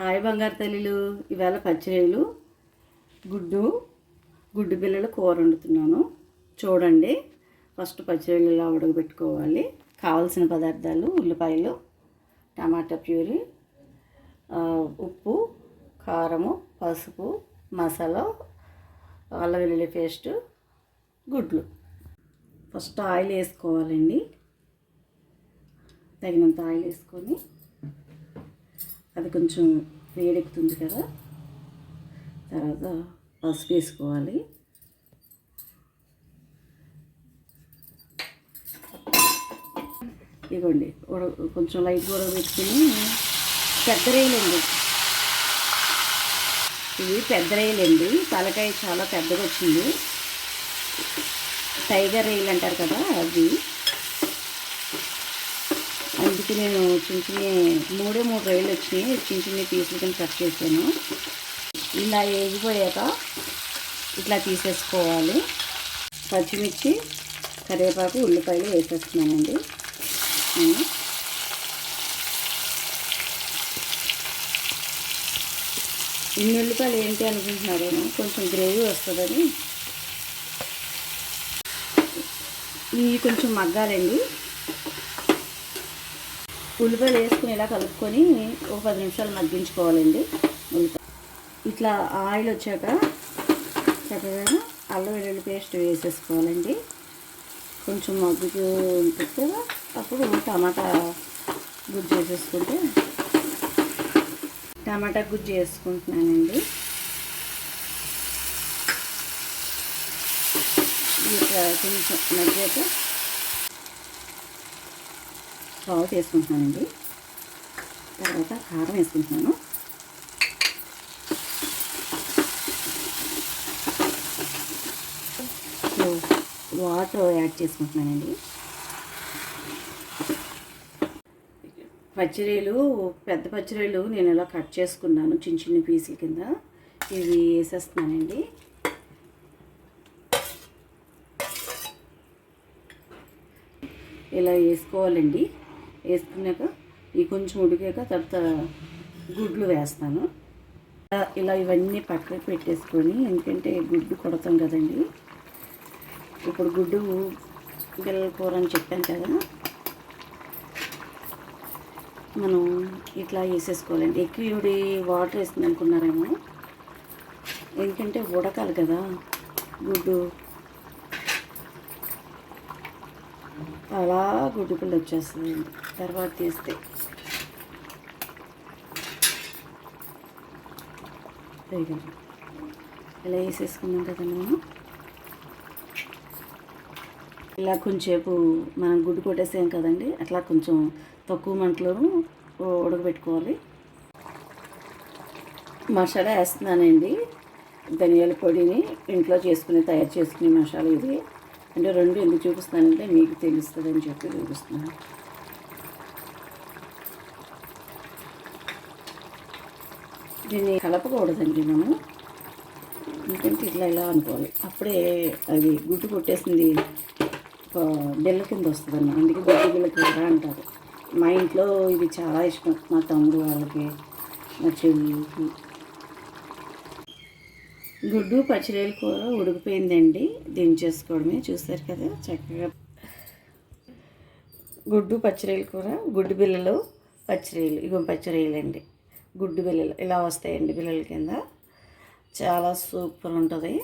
Hi బంగారు తల్లిలు. ఇవాళ పచ్చిరేలు గుడ్డు గుడ్డు బిల్లల కూర వండుతున్నాను. చూడండి ఫస్ట్ పచ్చిరేలు ఇలా ఉడకబెట్టుకోవాలి. కావాల్సిన పదార్థాలు ఉల్లిపాయలు టమాటా ప్యూరీ ఉప్పు కారము పసుపు మసాలా అల్ల వెల్లుల్లి పేస్ట్ గుడ్లు. ఫస్ట్ ఆయిల్ వేసుకోవాలండి. తగినంత ఆయిల్ వేసుకొని అది కొంచెం వేడెక్కుతుంది కదా. తర్వాత పసుపు వేసుకోవాలి. ఇదిగోండి కొంచెం లైట్ కూడా పెట్టుకుని పెద్ద రేయలండి ఇవి పెద్ద రేయలండి తలకాయ చాలా పెద్దగా వచ్చింది. టైగర్ రేయలు అంటారు కదా అది అందుకే నేను చిన్న చిన్న మూడే మూడు రైలు వచ్చినాయి. చిన్న చిన్న పీసులు కింద కట్ చేశాను. ఇలా వేగిపోయాక ఇట్లా తీసేసుకోవాలి. పచ్చిమిర్చి కరివేపాకు ఉల్లిపాయలు వేసేస్తున్నానండి. నేను ఇన్ని ఉల్లిపాయలు ఏంటి అనుకుంటున్నారేమో కొంచెం గ్రేవీ వస్తుందని. ఇవి కొంచెం మగ్గాలండి. ఉల్లిపాయలు వేసుకుని ఇలా కలుపుకొని ఒక పది నిమిషాలు మగ్గించుకోవాలండి. ఉల్లిపాయ ఇట్లా ఆయిల్ వచ్చాక చక్కగా అల్లం వెల్లుల్లి పేస్ట్ వేసేసుకోవాలండి. కొంచెం మగ్గుతూ ఉంటుంది కదా అప్పుడు టమాటా గుజ్జు వేసేసుకుంటే టమాటా గుజ్జు వేసుకుంటున్నానండి. ఇట్లా కొంచెం మగ్గాక పావు వేసుకుంటున్నానండి తర్వాత కారం వేసుకుంటున్నాను. వాటర్ యాడ్ చేసుకుంటున్నానండి. పచ్చిరీలు పెద్ద పచ్చిరీలు నేను ఇలా కట్ చేసుకున్నాను చిన్న చిన్న పీసుల కింద. ఇవి వేసేస్తున్నానండి. ఇలా వేసుకోవాలండి. వేసుకున్నాక ఇవి కొంచెం ఉడికాక తర్వాత గుడ్లు వేస్తాను. ఇలా- ఇలా ఇవన్నీ పక్కకు పెట్టేసుకొని ఎందుకంటే గుడ్డు కొడతాం కదండి. ఇప్పుడు గుడ్డు పిల్లల కూర అని చెప్పాను కదా. మనం ఇట్లా వేసేసుకోవాలండి. ఎక్కువ వాటర్ వేస్తుంది అనుకున్నారేమో ఎందుకంటే ఉడకాలి కదా గుడ్డు. అలా గుడ్డు పిల్ల తర్వాత తీస్తే. ఇలా వేసేసుకున్నాం కదా మేము ఇలా కొంచెంసేపు మనం గుడ్డు కొట్టేసాం కదండి. అట్లా కొంచెం తక్కువ మంటలో ఉడకబెట్టుకోవాలి. మసాలా వేస్తున్నానండి. ధనియాల పొడిని ఇంట్లో చేసుకుని తయారు చేసుకునే మసాలా ఇది. అంటే రెండు ఎందుకు చూపిస్తానంటే మీకు తెలుస్తుందని చెప్పి చూపిస్తున్నాను దీన్ని కలపకూడదండి మనం. ఎందుకంటే ఇట్లా ఇలా అనుకోవాలి. అప్పుడే అది గుడ్డు కొట్టేసింది బిల్ల కింద వస్తుందన్న అందుకే గుడ్డు బిల్ల కూర అంటారు. మా ఇంట్లో ఇది చాలా ఇష్టం. మా తమ్ముడు వాళ్ళకి మా చెల్లికి. గుడ్డు పచ్చిరేలు కూర ఉడికిపోయిందండి. దించేసుకోవడమే. చూసారు కదా చక్కగా గుడ్డు పచ్చిరేలు కూర గుడ్డు బిళ్ళలు పచ్చిరేలు ఇగో పచ్చిరేలు అండి గుడ్డు బిల్లలు ఇలా వస్తాయండి బిళ్ళల కింద. చాలా సూపర్ ఉంటుంది.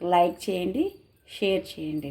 లైక్ చేయండి షేర్ చేయండి.